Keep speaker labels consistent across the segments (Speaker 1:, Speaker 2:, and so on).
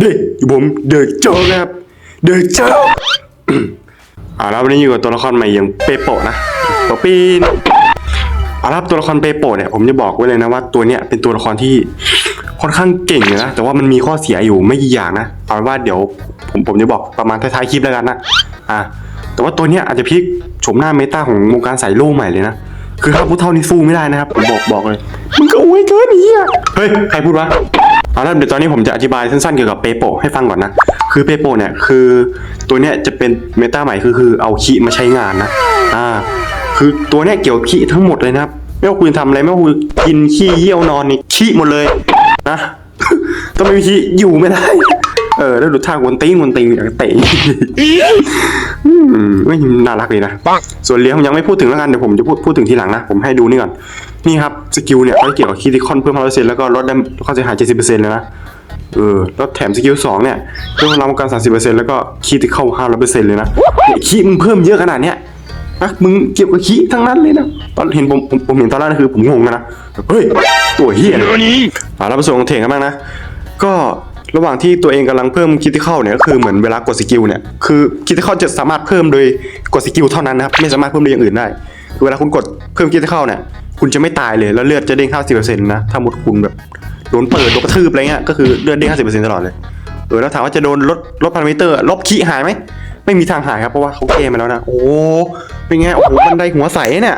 Speaker 1: เด็กผมเดอะโจกครับ เดอะโจกเอาละวันนี้อยู่กับตัวละครใหม่อย่างเปโปะนะปอปีนเอาละครับตัวละครเปโปะเนี่ยผมจะบอกไว้เลยนะว่าตัวเนี้ยเป็นตัวละครที่ค่อนข้างเก่งเลยนะแต่ว่ามันมีข้อเสียอยู่ไม่กี่อย่างนะเอาเป็นว่าเดี๋ยวผมผมจะบอกประมาณท้ายๆคลิปแล้วกันนะอ่าแต่ว่าตัวเนี้ยอาจจะพลิกโฉมหน้าเมตาของวงการสายโล่ใหม่เลยนะคือถ้าพูดเท่านี้สู้ไม่ได้นะครับผมบอกบอกเลยมึงก็อวยเกินไอ้เหี้ยเฮ้ยใครพูดวะ เอาละเดี๋ยวตอนนี้ผมจะอธิบายสั้นๆเกี่ยวกับเปโปให้ฟังก่อนนะ คือเปโปเนี่ยคือตัวเนี้ยจะเป็นเมตาใหม่คือคือเอาคีมาใช้งานนะ อ่า คือตัวเนี้ยเกี่ยวคีทั้งหมดเลยนะครับ ไม่ว่าคุณทำอะไรไม่ว่าคุณกินขี้เยี่ยวนอนนี่ขี้หมดเลยนะ ต้องไม่มีขี้อยู่ไม่ได้ เออแล้วดูท่ากวนตีนกวนตีนอย่างเตะอืมเว้ยน่ารักเลยนะส่วนเลี้ยงผมยังไม่พูดถึงแล้วกันเดี๋ยวผมจะพูดพูดถึงทีหลังนะ ผมให้ดูนี่ก่อน นี่ครับสกิลเนี่ยเขาเกี่ยวกับคิติคอนเพิ่ม5%แล้วก็ลดได้ค่าเสียหาย70%เลยนะเออแล้วแถมสกิล2เนี่ยเพิ่มพลังป้องกัน30%แล้วก็คีติเข้า500%เลยนะเนี่ยคีมึงเพิ่มเยอะขนาดเนี้ยนะมึงเกี่ยวกับคีทั้งนั้นเลยนะ ตอนเห็นผมผมผมเห็นตอนแรกนะคือผมงงนะ เฮ้ย ตัวเฮียเนี่ยอ่าแล้วมาส่วนของเถงกันบ้างนะ ก็ ระหว่างที่ตัวเองกำลังเพิ่มคิติเข้าเนี่ยก็คือเหมือนเวลากดสกิลเนี่ยคือคิติเข้าจะสามารถเพิ่มโดยกดสกิลเท่านั้นนะครับไม่สามารถเพิ่มโดยอย่างอื่นได้เวลาคุณกดเพิ่มคิติเข้าเนี่ยคุณจะไม่ตายเลยแล้วเลือดจะเด้ง50%นะถ้าหมดคุณแบบโดนเปิดโดนกระทืบอะไรเงี้ยก็คือเลือดเด้ง50%ตลอดเลยเออแล้วถามว่าจะโดนลดลดพารามิเตอร์ลบคีหายไหมไม่มีทางหายครับเพราะว่าเขาแก้มาแล้วนะโอ้เป็นไงโอ้โหบันไดหัวใสเนี่ย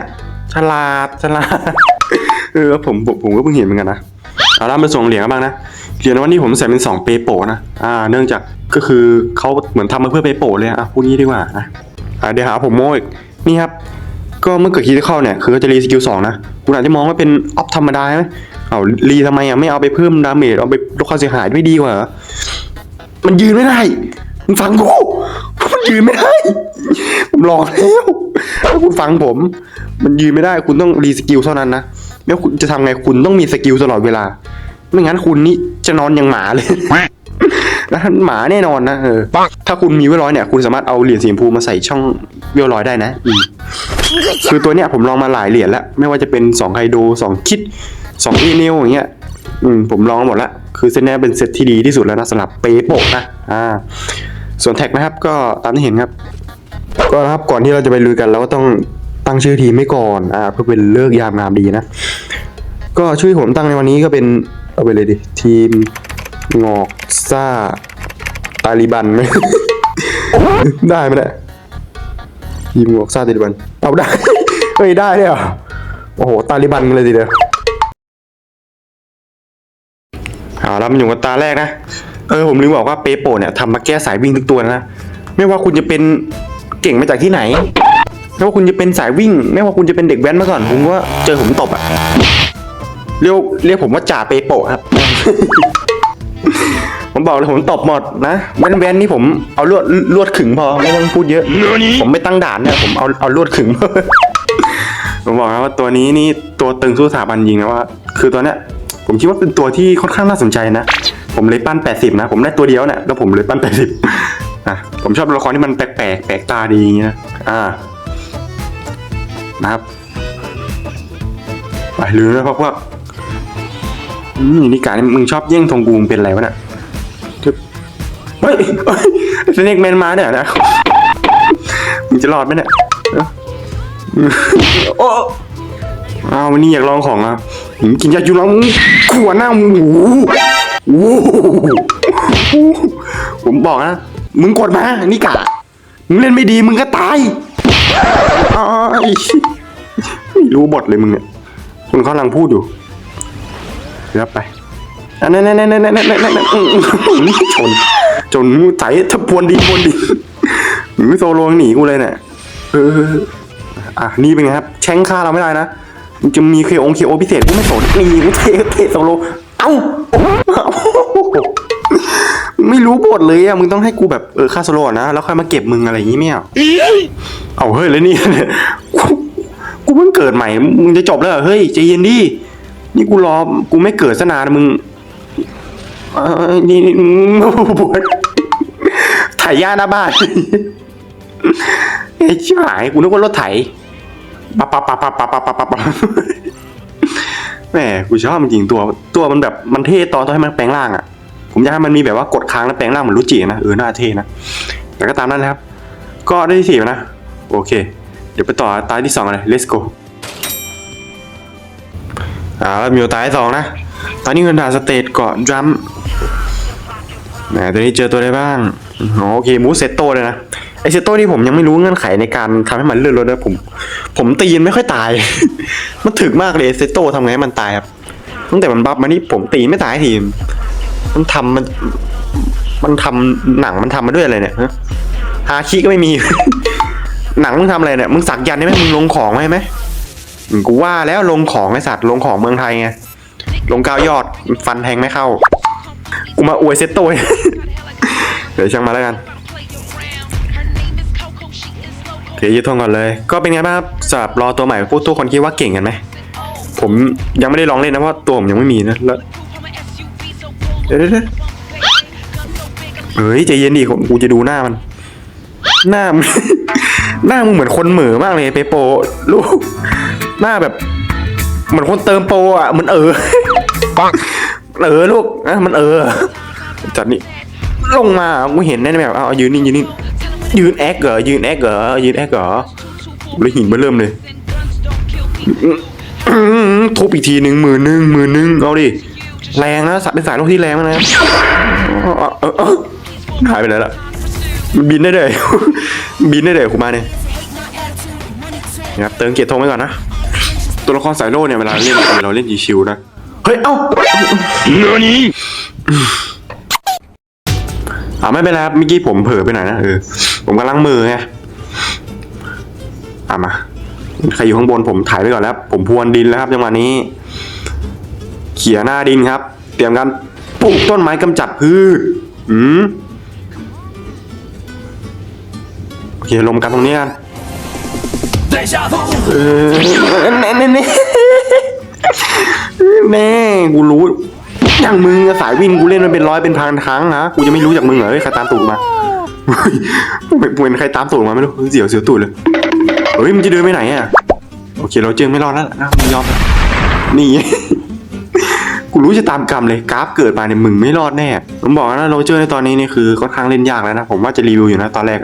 Speaker 1: ฉลาดฉลาดเออผมผมผมก็เพิ่งเห็นเหมือนกันนะเอาล่ะมาส่งเหรียญกันบ้างนะ เหรียญวันนี้ผมใส่เป็น 2 เปโปะนะ อ่า เนื่องจากก็คือเขาเหมือนทำมาเพื่อเปโปะเลยอะพูดงี้ดีกว่านะอ่าเดี๋ยวหาผมโม้อีกนี่ครับ ก็เมื่อเกิดคีย์เข้าเนี่ยคือเขาจะรีสกิลสองนะคุณอาจจะมองว่าเป็นออฟธรรมดาไหมเอารีทำไมอะไม่เอาไปเพิ่มดาเมจเอาไปลดความเสียหายไม่ดีกว่าเหรอมันยืนไม่ได้มึงฟังกูมันยืนไม่ได้ผมลองแล้วถ้าคุณฟังผม มันยืนไม่ได้คุณต้องรีสกิลเท่านั้นนะไม่ว่าคุณจะทำไงคุณต้องมีสกิลตลอดเวลา ไม่งั้นคุณนี่จะนอนอย่างหมาเลยนะหมาแน่นอนนะเออถ้าคุณมีเวลร้อยเนี่ย คุณสามารถเอาเหรียญสีชมพูมาใส่ช่องเวลร้อยได้นะอืมคือตัวเนี้ยผมลองมาหลายเหรียญแล้ว ไม่ว่าจะเป็น2ไฮโด2คิด2อีเนลอย่างเงี้ย อืมผมลองมาหมดแล้วคือเซตเนี้ยเป็นเซตที่ดีที่สุดแล้วนะสำหรับเปโปะนะอ่า ส่วนแท็กนะครับก็ตามที่เห็นครับ ก็นะครับก่อนที่เราจะไปลุยกันเราก็ต้องตั้งชื่อทีมไม่ก่อนอ่าเพื่อเป็นเลิกษ์ยามงามดีนะ ก็ชื่อผมตั้งในวันนี้ก็เป็น เอาไปเลยดิ ทีมงอกซ่าตาลิบันไหม ได้ไหมเนี่ยทีมงอกซ่าตาลิบัน เอาได้ เฮ้ยได้เนี่ยโอ้โห ตาลิบันเลยทีเดียวเอาแล้วมาอยู่กับตาแรกนะ เออผมลืมบอกว่าเปโปเนี่ยทำมาแก้สายวิ่งทุกตัวนะ ไม่ว่าคุณจะเป็นเก่งมาจากที่ไหน ไม่ว่าคุณจะเป็นสายวิ่ง ไม่ว่าคุณจะเป็นเด็กแว้นมาก่อนผมว่าเจอผมตบอะ เรียกเรียกผมว่าจ่าเปโปะครับ ผมบอกเลยผมตบหมดนะแว้นแว้นนี่ผมเอาลวดลวดขึงพอไม่ต้องพูดเยอะ ผมไม่ตั้งด่านเนี่ยผมเอาเอาลวดขึงผมบอกนะว่าตัวนี้นี่ตัวตึงสู้สถาบันยิงนะว่า คือตัวเนี้ยผมคิดว่าเป็นตัวที่ค่อนข้างน่าสนใจนะ ผมเลยปั้น 80 นะ ผมได้ตัวเดียวเนี่ยแล้วผมเลยปั้น 80อะผมชอบตัวละครที่มันแปลกๆแปลกตาดีอย่างเงี้ยนะอ่านะครับไปลืมแล้วเพราะว่า อืมนี่การมึงชอบแย่งธงกูมึงเป็นอะไรวะเนี่ยเฮ้ยเฮ้ยสเน็กแมนมาเนี่ยนะมึงจะรอดไหมเนี่ยเอ้าโอ้อ้าวันนี้อยากลองของอะหืมกินยาจูแล้วขวหน้าหมูโอ้ผมบอกนะ มึงกดมา นี่กะ มึงเล่นไม่ดีมึงก็ตายอ้ายไม่รู้บทเลยมึงเนี่ยคุณเขากำลังพูดอยู่ รับไปอันนั้นนั่นนั่นนั่นนั่นนั่นนั่นชนจนใส่ถ้าพวนดีพวนดีหรือโซโลงหนีกูเลยเนี่ยเอออะนี่เป็นไงครับแช่งฆ่าเราไม่ได้นะมันจะมีเคองเคโอพิเศษกูไม่สนนี่กูเทเทโซโลเอ้าไม่รู้บทเลยอะมึงต้องให้กูแบบเออฆ่าโซโลนะแล้วค่อยมาเก็บมึงอะไรอย่างงี้ไม่เอาเอาเฮ้ยแล้วนี่กูเพิ่งเกิดใหม่มึงจะจบแล้วเหรอเฮ้ยใจเย็นดิ นี่กูรอกูไม่เกิดซะนานมึงเอ้ยนี่นี่ปวดถ่ายย่าหน้าบ้านไอ้ชิบหายกูนึกว่ารถไถปับปับปับปับปับปับปับปับแหมกูชอบมันจริงตัว ตัวมันแบบมันเท่ตอนตอนให้มันแปลงร่างอะ ผมอยากให้มันมีแบบว่ากดค้างแล้วแปลงร่างเหมือนรูจินะเออน่าเท่นะแต่ก็ตามนั้นนะครับ ก็ได้ที่สี่นะ โอเค เดี๋ยวไปต่อตาที่สองเลย let's go อ่าแล้วมีตาที่สองนะ ตอนนี้เงินด่าสเตทเกาะดรัมแหมตัวนี้เจอตัวอะไรบ้างโอเคมูเซตโตเลยนะไอเซตโตนี่ผมยังไม่รู้เงื่อนไขในการทำให้มันเลื่อนรถนะผม ผมตีนไม่ค่อยตาย มันถึกมากเลยเซตโตทำไงให้มันตายครับตั้งแต่มันบัฟมานี่ผมตีไม่ตายทีมันทำมัน มันทำหนังมันทำมาด้วยอะไรเนี่ยฮะฮาคิก็ไม่มี หนังมึงทำอะไรเนี่ยมึงสักยันได้ไหมมึงลงของไว้ไหม กูว่าแล้วลงของไอสัตว์ลงของเมืองไทยไงลงก้ายอดฟันแทงไม่เข้า กูมาอวยเซตโตยเดี๋ยวช่างมาแล้วกันโอเคยึดทงก่อนเลย ก็เป็นไงบ้างครับสำหรับรอตัวใหม่พวกทุกคนคิดว่าเก่งกันไหมผมยังไม่ได้ลองเล่นนะเพราะตัวผมยังไม่มีนะแล้วเดี๋ยวเดี๋ยวเดี๋ยวเฮ้ยใจเย็นดิกูจะดูหน้ามัน หน้ามึงหน้ามึงเหมือนคนเหม่อมากเลยเปโปลูก หน้าแบบ เหมือนคนเติมโปรอะเหมันเออ
Speaker 2: ปัง
Speaker 1: เออลูกนะมันเออจัดนี่ลงมากูเห็นแน่แบบเอายืนนี่ยืนนี่ยืนแอคเหรอยืนแอคเหรอยืนแอคเหรอเลยหินมาเริ่มเลยอื้อหือทุบอีกทีหนึ่งมือหนึ่งมือหนึ่งเอาดิแรงนะสัตว์เป็นสายโลกที่แรงมากนะเอาเอาเอาเอาหายไปไหนละมันบินได้เลยบินได้เลยกูมาเนี่ยนะครับเติมเกียรติธงไว้ก่อนนะ ตัวละครสายโลกเนี่ยเวลาเล่นเราเล่นชิวๆนะเฮ้ยเอ้า
Speaker 2: 何
Speaker 1: อ่าไม่เป็นไรครับเมื่อกี้ผมเผลอไปหน่อยนะเออผมกำลังมือไงอ่ามาใครอยู่ข้างบนผมถ่ายไปก่อนแล้ว ผมพรวนดินแล้วครับจังหวะนี้ เขี่ยหน้าดินครับ เตรียมการปลูกต้นไม้กำจัดพืชอืมโอเคลมกันตรงนี้กัน เออแน่แน่แน่แน่กูรู้ อย่างมึงอะสายวิ่งกูเล่นมันเป็นร้อยเป็นพันครั้งนะกูจะไม่รู้จากมึงเหรอเฮ้ยใครตามตูดมาเฮ้ยเป็นใครตามตูดมาไม่รู้เสียวเสียวตูดเลยเฮ้ยมึงจะเดินไปไหนอะโอเคเราเจอไม่รอดแล้วนะมึงยอมนี่กูรู้จะตามกรรมเลยกราฟเกิดมาเนี่ยมึงไม่รอดแน่ผมบอกนะโรเจอร์ในตอนนี้นี่คือค่อนข้างเล่นยากแล้วนะผมว่าจะรีวิวอยู่นะตอนแรก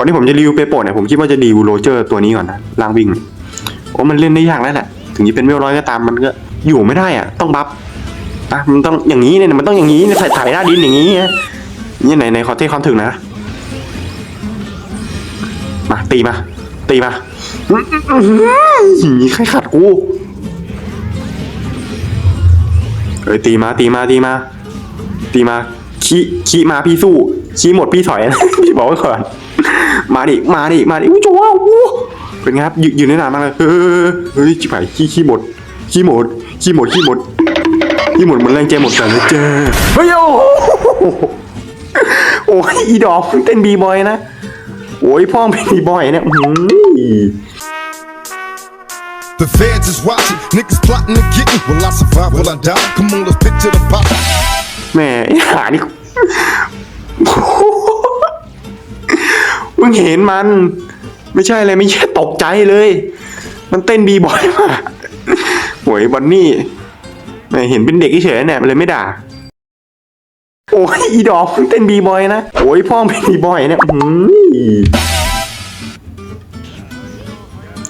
Speaker 1: ก่อนที่ผมจะรีวิวเปโปเนี่ยผมคิดว่าจะรีวิวโรเจอร์ตัวนี้ก่อนนะล่างวิ่งโอ้มันเล่นได้ยากแล้วแหละถึงจะเป็นเวลร้อยก็ตามมันก็อยู่ไม่ได้อะต้องบัฟอะมันต้องอย่างนี้เนี่ยมันต้องอย่างนี้เนี่ยถ่ายถ่ายหน้าดินอย่างนี้นะนี่ไหนไหนขอเทความถึงนะมาตีมาตีมาอื้ออื้ออื้อใครขัดกูเอ้ยตีมาตีมาตีมาตีมาขี้ขี้มาพี่สู้ ขี้หมดพี่ถอยนะพี่บอกไว้ก่อนมาดิมาดิมาดิอุ้ยโจ้าวอู้เป็นไงครับยืนยืนได้นานมากเลยเฮ้ยเฮ้ยจิ๋วไหขี้ขี้หมดขี้หมดขี้หมดขี้หมดยี่หมดมันแรงใจหมดกันเลยเจ้าเฮ้ยโอ้โหโอ้ยอีดอกเต้นบีบอยนะโอ้ยพ่อเป็นบีบอยเนี่ยอื้อหือ
Speaker 2: The feds is watching, niggas plotting to get me. Will I survive? Will I die? Come on, let's picture the pop.
Speaker 1: แหม่ไอ้หานี่ มึงเห็นมัน ไม่ใช่เลยไม่ใช่ตกใจเลย มันเต้นบีบอยมากโอ้ยบันนี่แหม่เห็นเป็นเด็กเฉยเนี่ยเลยไม่ด่า โอ้ยอีดอกเต้นบีบอยนะโอ้ยพ่อเป็นบีบอยเนี่ยอื้อหือ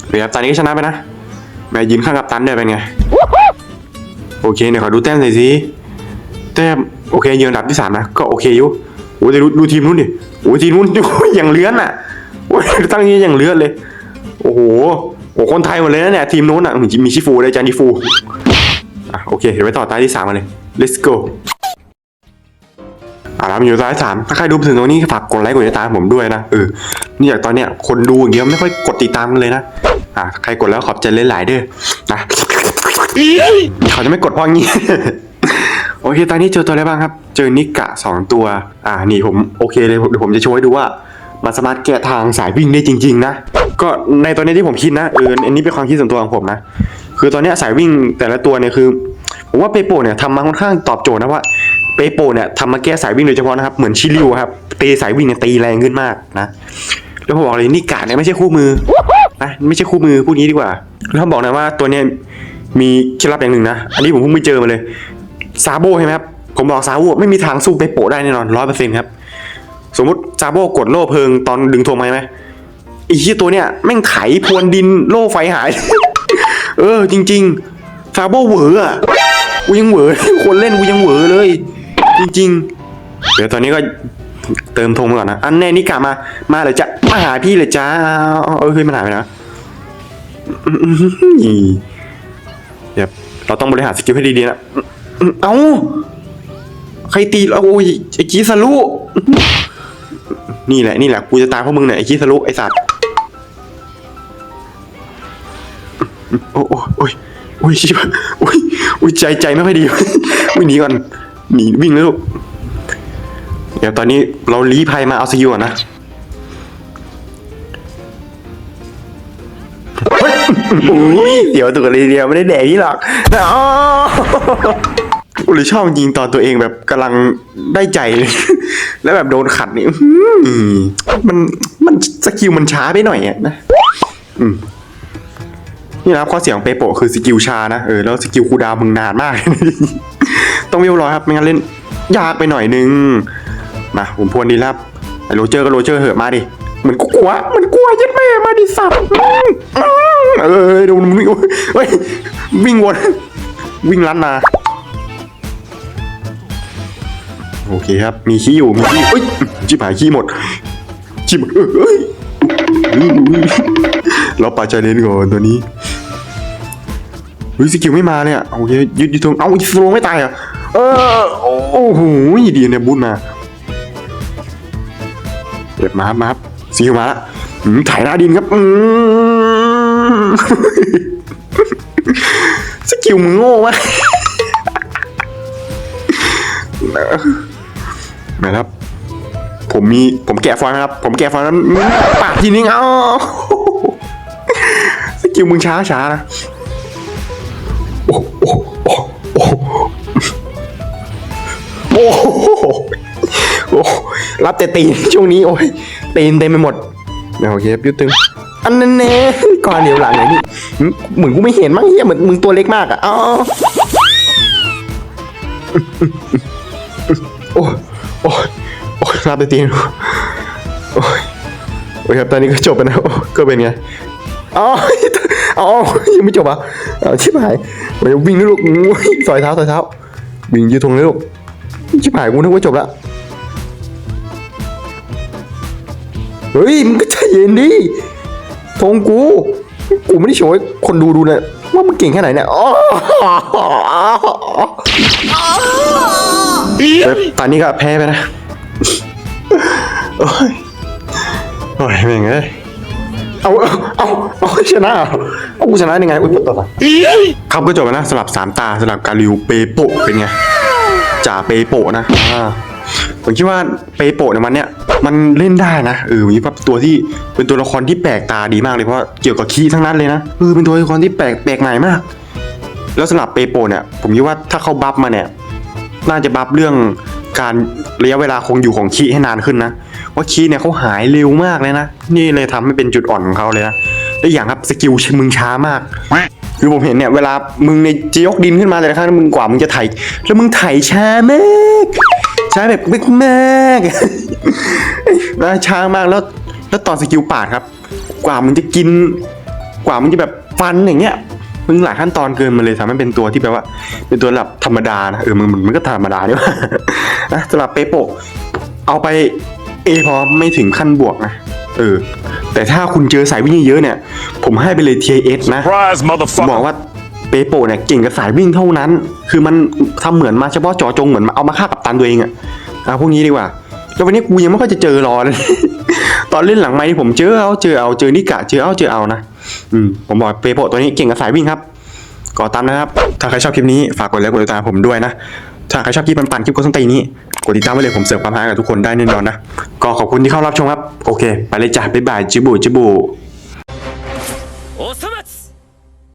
Speaker 1: เดี๋ยวครับตอนนี้ชนะไปนะ แม่ยืนข้างกับตันด้วยเป็นไง โอเคเดี๋ยวขอดูแต้มหน่อยสิแต้มโอเคยืนอันดับที่สามนะ ก็โอเคอยู่ โอ้ยดูดูทีมนู้นดิโอ้ยทีมนู้นโอ้ยอย่างเลื้อนอะโอ้ยตั้งนี้อย่างเลื้อนเลย โอ้โหโอ้คนไทยหมดเลยนะเนี่ยทีมนู้นอะมีมีชิฟูเลยจานิฟูอะโอเคเดี๋ยวไปต่อตาที่สามกันเลย let's go อะแล้วมันอยู่ตาที่สามถ้าใครดูถึงตรงนี้ฝากกดไลค์กดติดตามผมด้วยนะเออนี่จากตอนเนี้ยคนดูอย่างเงี้ยไม่ค่อยกดติดตามกันเลยนะอะใครกดแล้วขอบใจหลายเด้อนะเขาจะไม่กดเพราะงี้ โอเค ตอนนี้เจอตัวอะไรบ้างครับ เจอนิกะสองตัว อ่า นี่ผมโอเคเลยเดี๋ยวผมจะโชว์ให้ดูว่า มันสามารถแกะทางสายวิ่งได้จริง ๆ นะ ก็ในตอนนี้ที่ผมคิดนะ เออ อันนี้เป็นความคิดส่วนตัวของผมนะ คือตอนนี้สายวิ่งแต่ละตัวเนี่ยคือ ผมว่าเปโปเนี่ยทำมาค่อนข้างตอบโจทย์นะว่าเปโปเนี่ยทำมาแก้สายวิ่งโดยเฉพาะนะครับ เหมือนชิลิวครับ ตีสายวิ่งเนี่ยตีแรงขึ้นมากนะ แล้วผมบอกเลยนิกะเนี่ยไม่ใช่คู่มือนะไม่ใช่คู่มือพูดงี้ดีกว่าแล้วผมบอกนะว่าตัวเนี้ยมีเคล็ดลับอย่างหนึ่งนะ อันนี้ผมเพิ่งไปเจอมาเลย ซาโบใช่ไหมครับ ผมบอกซาโบไม่มีทางสู้เปโปะได้แน่นอนร้อยเปอร์เซ็นต์ครับ สมมติซาโบกดโล่เพลิงตอนดึงธงไหมไหมไอ้ที่ตัวเนี้ยแม่งไถพรวนดินโล่ไฟหาย เออ จริง ๆ ซาโบเหวออะกูยังเหวอคนเล่นกูยังเหวอเลย จริง ๆ เดี๋ยวตอนนี้ก็เติมธงก่อนนะ อันแน่นี่กะมา มาเลยจ้ะมาหาพี่เลยจ้าเออเฮ้ยมันหายไปนะเดี๋ยวเราต้องบริหารสกิลให้ดีๆนะ เอ้า ใครตีเราโอ้ยไอ้กีสลุนี่แหละนี่แหละกูจะตายเพราะมึงเนี่ยไอ้กีสลุไอ้สัตว์โอ้โอ้โอ้ยโอ้ยชิบโอ้ยโอ้ยใจใจไม่ค่อยดีวิ่งหนีก่อนหนีวิ่งแล้วลูกเดี๋ยวตอนนี้เราลี้ภัยมาเอาสกิลก่อนนะเฮ้ยเดี๋ยวตัวเลยเดียวไม่ได้แดกนี่หรอกอ๋อ กูเลยชอบจริงตอนตัวเองแบบกำลังได้ใจเลยแล้วแบบโดนขัดนี่มันมันสกิลมันช้าไปหน่อยอะนะนี่นะครับข้อเสียของเปโปะคือสกิลช้านะเออแล้วสกิลคูดาวมึงนานมาก ต้องเวลร้อยครับไม่งั้นเล่นยากไปหน่อยนึงมาผมพวนดีครับไอโรเจอร์ก็โรเจอร์เหอะมาดิเหมือนกูกลัว มันกลัวยัดแม่มาดิสัตว์เออดูมันวิ่งเฮ้ยวิ่งวนวิ่งลันมา โอเคครับ มีขี้อยู่ มีขี้เอ้ยชิบหายขี้หมดชิบเอ้ยเอ้ยเราปาใจเลนก่อนตัวนี้เฮ้ยสกิลไม่มาเลยอะโอเคยึดยึดตรงเอ้าสโลไม่ตายอะเออโอ้โหดีเนี่ยบุญมาเก็บมาครับมาครับสกิลมาละถ่ายหน้าดินครับสกิลมึงโง่มาก นะครับ ผมมีผมแกะฟอยล์นะครับ ผมแกะฟอยล์นั้นปากทีนึงเอาสกิลมึงช้าช้านะโอ้โอ้โอ้โอ้โอ้โอ้รับแต่ตีนช่วงนี้โอ้ยตีนเต็มไปหมดเดี๋ยวโอเคครับยุดตึงอันนั้นแน่ก่อนเดี๋ยวหลังไหนนี่เหมือนกูไม่เห็นมั้งเฮียเหมือนมึงตัวเล็กมากอะอ๋อโอ้ โอ้ยโอ้ยรับไปตีนโอ้ยโอ้ยครับตอนนี้ก็จบไปนะโอ้ยก็เป็นไงอ๋ออ๋อยังไม่จบอะเอาชิบหายมันวิ่งนะลูกสอยเท้าสอยเท้าวิ่งยืดธงเลยลูกชิบหายกูนึกว่าจบละเฮ้ยมึงก็ใจเย็นดิธงกูกูไม่ได้โชว์ให้คนดูดูเลยว่ามึงเก่งแค่ไหนเนี่ยอ๋อ แต่ตอนนี้ก็แพ้ไปนะ โอ้ย โอ้ยแม่งเอ้ยเอาเอาเอาเอาชนะเหรอเอากูชนะยังไงอุ้ยปวดตัวครับก็จบแล้วนะสำหรับสามตาสำหรับการรีวิวเปโปะเป็นไงจ่าเปโปะนะอ่าผมคิดว่าเปโปะในวันเนี้ยมันเล่นได้นะเออมีแบบตัวที่เป็นตัวละครที่แปลกตาดีมากเลยเพราะว่าเกี่ยวกับคีย์ทั้งนั้นเลยนะเออเป็นตัวละครที่แปลกแปลกใหม่มาก แล้วสำหรับเปโปเนี่ยผมคิดว่าถ้าเขาบัฟมาเนี่ย น่าจะบัฟเรื่องการระยะเวลาคงอยู่ของคีให้นานขึ้นนะ ว่าคีเนี่ยเขาหายเร็วมากเลยนะ นี่เลยทำให้เป็นจุดอ่อนของเขาเลยนะและอย่างครับสกิลมึงช้ามาก คือผมเห็นเนี่ยเวลามึงในจะยกดินขึ้นมาแต่ละครั้งมึงกว่ามึงจะไถแล้วมึงไถช้ามากช้าแบบมากมากๆนะช้ามากแล้วแล้วตอนสกิลปาดครับ กว่ามึงจะกิน กว่ามึงจะแบบฟันอย่างเงี้ย มึงหลายขั้นตอนเกินมาเลยทำให้เป็นตัวที่แบบว่า เป็นตัวระดับธรรมดานะเออมึงมันมันก็ธรรมดาเนี่ยนะสำหรับเปโปะเอาไปเอพอไม่ถึงขั้นบวกนะเออ แต่ถ้าคุณเจอสายวิ่งเยอะๆเนี่ย ผมให้ไปเลย TS นะ
Speaker 3: Surprise,
Speaker 1: ผม
Speaker 3: motherfucker.
Speaker 1: บอกว่าเปโปะเนี่ยเก่งกับสายวิ่งเท่านั้น คือมันทำเหมือนมาเฉพาะเจอจงเหมือนมาเอามาฆ่ากับตันตัวเองอะเอาพวกนี้ดีกว่า แล้ววันนี้กูยังไม่ค่อยจะเจอรอเลย ตอนเล่นหลังไม้ผมเจอเอาเจอเอาเจอนิกะเจอเอาเจอเอานะ อผมบอกเปโปตัวนี้เก่งกับสายวิ่งครับก็ตามนะครับ ถ้าใครชอบคลิปนี้ฝากกดไลค์กดติดตามผมด้วยนะ ถ้าใครชอบคลิปปั่นๆคลิปโกสันตีนี้กดติดตามไว้เลยผมเสิร์ฟความฮากับทุกคนได้แน่นอนนะ ก็ขอบคุณที่เข้ารับชมครับ โอเค ไปเลยจ้ะบ๊ายบายจิบูจิบู